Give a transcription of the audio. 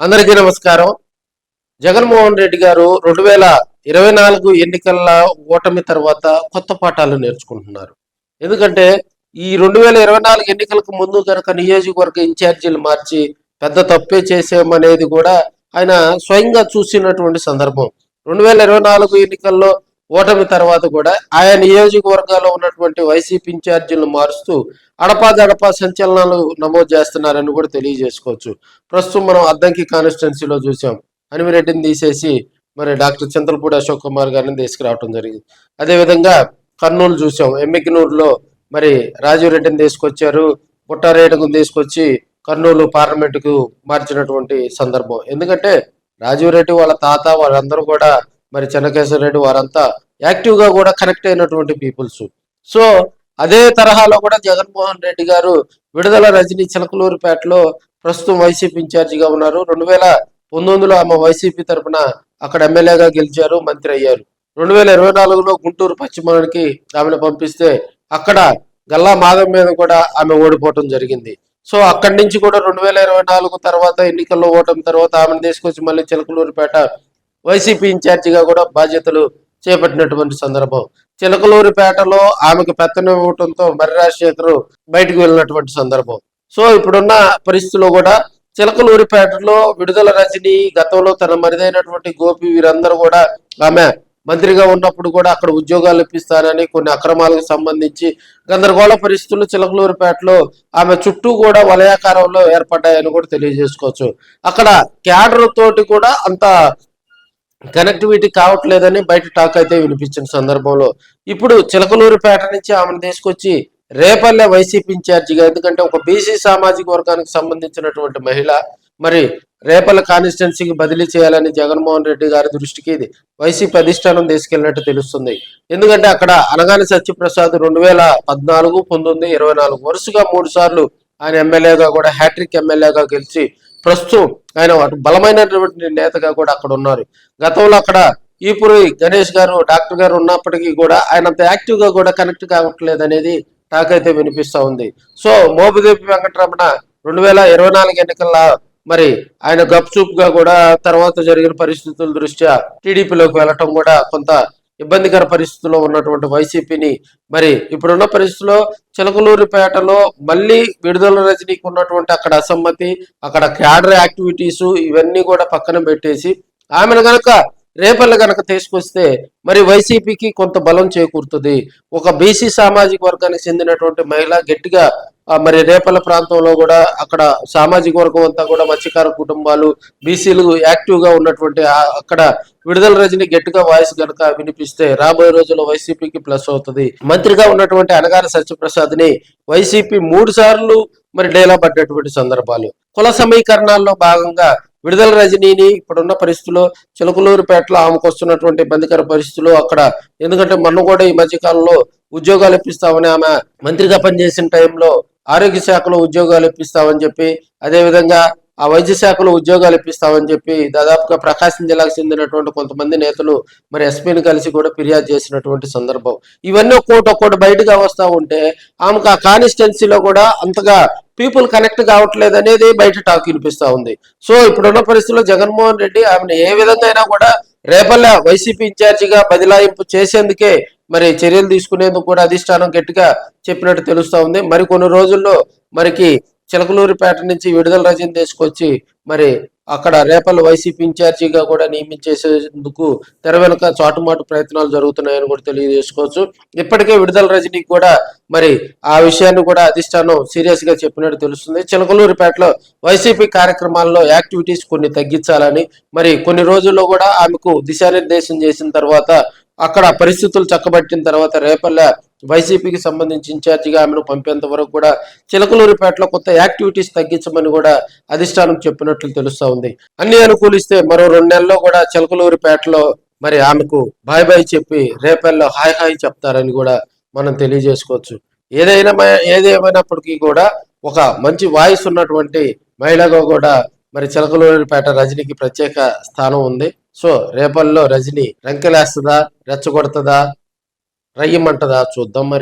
అందరికీ నమస్కారం. జగన్మోహన్ రెడ్డి గారు రెండు వేల ఇరవై నాలుగు ఎన్నికల ఓటమి తర్వాత కొత్త పాఠాలు నేర్చుకుంటున్నారు. ఎందుకంటే ఈ రెండు వేల ఇరవై నాలుగు ఎన్నికలకు ముందు కనుక నియోజకవర్గ ఇన్ఛార్జీలు మార్చి పెద్ద తప్పే చేసామనేది కూడా ఆయన స్వయంగా చూసినటువంటి సందర్భం. రెండు వేల ఇరవై నాలుగు ఎన్నికల్లో ఓటమి తర్వాత కూడా ఆయా నియోజకవర్గాల్లో ఉన్నటువంటి వైసీపీ ఇన్ఛార్జీలను మారుస్తూ అడపాదడపా సంచలనాలు నమోదు చేస్తున్నారని కూడా తెలియజేసుకోవచ్చు. ప్రస్తుతం మనం అద్దంకి కాన్స్టిట్యున్సీలో చూసాం. అనిమిరెడ్డిని తీసేసి మరి డాక్టర్ చంద్రపూడి అశోక్ కుమార్ గారిని తీసుకురావడం జరిగింది. అదేవిధంగా కర్నూలు చూసాం. ఎమ్మికినూరులో మరి రాజీవ్ రెడ్డిని తీసుకొచ్చారు. పుట్టారేడుకు తీసుకొచ్చి కర్నూలు పార్లమెంటుకు మార్చినటువంటి సందర్భం. ఎందుకంటే రాజీవ్ రెడ్డి వాళ్ళ తాత వాళ్ళందరూ కూడా మరి చెన్నకేశ్వర రెడ్డి వారంతా యాక్టివ్గా కూడా కనెక్ట్ అయినటువంటి పీపుల్స్. సో అదే తరహాలో కూడా జగన్మోహన్ రెడ్డి గారు విడుదల రజనీ చిలకలూరుపేటలో ప్రస్తుతం వైసీపీ ఇన్ఛార్జిగా ఉన్నారు. రెండు వేల పంతొమ్మిదిలో ఆమె వైసీపీ తరఫున అక్కడ ఎమ్మెల్యేగా గెలిచారు మంత్రి అయ్యారు. రెండు వేల ఇరవై నాలుగులో గుంటూరు పశ్చిమానికి ఆమెను పంపిస్తే అక్కడ గల్లా మాధవ్ మీద కూడా ఆమె ఓడిపోవటం జరిగింది. సో అక్కడి నుంచి కూడా రెండు వేల ఇరవై నాలుగు తర్వాత ఎన్నికల్లో ఓటమి తర్వాత ఆమెను తీసుకొచ్చి మళ్ళీ చిలకలూరుపేట వైసీపీ ఇన్ఛార్జిగా కూడా బాధ్యతలు చేపట్టినటువంటి సందర్భం. చిలకలూరిపేటలో ఆమెకు పెత్తనం ఇవ్వటంతో మర్రి రాజశేఖర్ బయటకు వెళ్ళినటువంటి సందర్భం. సో ఇప్పుడున్న పరిస్థితుల్లో కూడా చిలకలూరిపేటలో విడుదల రజని గతంలో తన మరిదైనటువంటి గోపి వీరందరూ కూడా ఆమె మంత్రిగా ఉన్నప్పుడు కూడా అక్కడ ఉద్యోగాలు ఇప్పిస్తానని కొన్ని అక్రమాలకు సంబంధించి గందరగోళ పరిస్థితులు చిలకలూరిపేటలో ఆమె చుట్టూ కూడా వలయాకారంలో ఏర్పడ్డాయని కూడా తెలియజేసుకోవచ్చు. అక్కడ క్యాడర్ తోటి కూడా అంత కనెక్టివిటీ కావట్లేదని బయట టాక్ అయితే వినిపించిన సందర్భంలో ఇప్పుడు చిలకలూరుపేట నుంచి ఆమెను తీసుకొచ్చి రేపల్లె వైసీపీ ఇన్ఛార్జిగా ఎందుకంటే ఒక బీసీ సామాజిక వర్గానికి సంబంధించినటువంటి మహిళ మరి రేపల్ల కాన్స్టిట్యున్సీకి బదిలీ చేయాలని జగన్మోహన్ రెడ్డి గారి దృష్టికి ఇది వైసీపీ అధిష్టానం తీసుకెళ్ళినట్టు తెలుస్తుంది. ఎందుకంటే అక్కడ అనగాని సత్యప్రసాద్ రెండు వేల పద్నాలుగు పంతొమ్మిది ఇరవై నాలుగు వరుసగా మూడు సార్లు ఆయన ఎమ్మెల్యేగా కూడా హ్యాట్రిక్ ఎమ్మెల్యేగా గెలిచి ప్రస్తుతం ఆయన బలమైనటువంటి నేతగా కూడా అక్కడ ఉన్నారు. గతంలో అక్కడ ఈపురి గణేష్ గారు డాక్టర్ గారు ఉన్నప్పటికీ కూడా ఆయన అంత యాక్టివ్గా కూడా కనెక్ట్ కావట్లేదు అనేది టాక్ అయితే వినిపిస్తా ఉంది. సో మోబుదేవి వెంకటరమణ రెండు వేల ఇరవై నాలుగు ఎన్నికల్లో మరి ఆయన గప్చూప్గా కూడా తర్వాత జరిగిన పరిస్థితుల దృష్ట్యా టీడీపీలోకి వెళ్ళటం కూడా కొంత ఇబ్బందికర పరిస్థితుల్లో ఉన్నటువంటి వైసీపీని మరి ఇప్పుడున్న పరిస్థితుల్లో చిలకలూరిపేటలో మళ్ళీ విడుదల రజనీకి ఉన్నటువంటి అక్కడ అసమ్మతి అక్కడ క్యాడర్ యాక్టివిటీస్ ఇవన్నీ కూడా పక్కన పెట్టేసి ఆమెను గనక రేపల్లి గనక తీసుకొస్తే మరి వైసీపీకి కొంత బలం చేకూరుతుంది. ఒక బీసీ సామాజిక వర్గానికి చెందినటువంటి మహిళ గట్టిగా మరి రేపల్ల ప్రాంతంలో కూడా అక్కడ సామాజిక వర్గం అంతా కూడా మత్స్యకార కుటుంబాలు బీసీలు యాక్టివ్గా ఉన్నటువంటి అక్కడ విడుదల రజని గట్టిగా వాయిస్ గనక వినిపిస్తే రాబోయే రోజుల్లో వైసీపీకి ప్లస్ అవుతుంది. మంత్రిగా ఉన్నటువంటి అనగారి సత్యప్రసాద్ని వైసీపీ మూడు సార్లు మరి డేలా పడ్డటువంటి సందర్భాలు. కుల సమీకరణాల్లో భాగంగా విడుదల రజనీని ఇప్పుడున్న పరిస్థితుల్లో చిలకలూరుపేటలో ఆమెకు వస్తున్నటువంటి ఇబ్బందికర పరిస్థితులు అక్కడ ఎందుకంటే మొన్న కూడా ఈ మధ్యకాలంలో ఉద్యోగాలు ఇప్పిస్తామని ఆమె మంత్రిగా పనిచేసిన టైంలో ఆరోగ్య శాఖలో ఉద్యోగాలు ఇప్పిస్తామని చెప్పి అదే విధంగా ఆ వైద్య శాఖలో ఉద్యోగాలు ఇప్పిస్తామని చెప్పి దాదాపుగా ప్రకాశం జిల్లాకు చెందినటువంటి కొంతమంది నేతలు మరి ఎస్పీని కలిసి కూడా ఫిర్యాదు చేసినటువంటి సందర్భం. ఇవన్నీ ఒక్కోటి ఒక్కోటి బయటగా వస్తూ ఉంటే ఆమెకు ఆ కాన్స్టిట్యున్సీలో కూడా అంతగా పీపుల్ కనెక్ట్ కావట్లేదు అనేది బయట టాక్ వినిపిస్తూ ఉంది. సో ఇప్పుడున్న పరిస్థితుల్లో జగన్మోహన్ రెడ్డి ఆమెను ఏ విధంగా అయినా కూడా రేపల్ల వైసీపీ ఇన్ఛార్జిగా బదిలాయింపు చేసేందుకే మరి చర్యలు తీసుకునేందుకు కూడా అధిష్టానం గట్టిగా చెప్పినట్టు తెలుస్తా ఉంది. మరి కొన్ని రోజుల్లో మరికి చిలకలూరిపేట నుంచి విడుదల రజని తీసుకొచ్చి మరి అక్కడ రేపల్ వైసీపీ ఇన్ఛార్జిగా కూడా నియమించేసేందుకు తెర వెనుక చాటుమాటు ప్రయత్నాలు జరుగుతున్నాయని కూడా తెలియజేసుకోవచ్చు. ఇప్పటికే విడుదల రజనీ కూడా మరి ఆ విషయాన్ని కూడా అధిష్టానం సీరియస్గా చెప్పినట్టు తెలుస్తుంది. చిలకలూరిపేటలో వైసీపీ కార్యక్రమాల్లో యాక్టివిటీస్ కొన్ని తగ్గించాలని మరి కొన్ని రోజుల్లో కూడా ఆమెకు దిశానిర్దేశం చేసిన తర్వాత అక్కడ పరిస్థితులు చక్కబట్టిన తర్వాత రేపల్లె వైసీపీకి సంబంధించి ఇన్ఛార్జిగా ఆమెను పంపేంత వరకు కూడా చిలకలూరిపేటలో కొత్త యాక్టివిటీస్ తగ్గించమని కూడా అధిష్టానం చెప్పినట్లు తెలుస్తా ఉంది. అన్ని అనుకూలిస్తే మరో రెండు నెలల్లో కూడా చిలకలూరిపేటలో మరి ఆమెకు బాయ్ బాయ్ చెప్పి రేపల్లో హాయ్ హాయ్ చెప్తారని కూడా మనం తెలియజేసుకోవచ్చు. ఏదైనా మ- ఏదేమైనప్పటికీ కూడా ఒక మంచి వాయిస్ ఉన్నటువంటి మహిళగా కూడా మరి చిలకలూరిపేట రజనీకి ప్రత్యేక స్థానం ఉంది. సో రేపల్లో రజనీ రంకెలేస్తుందా రెచ్చగొడుతుందా? రయ్యమంటదా? చూద్దాం మరి.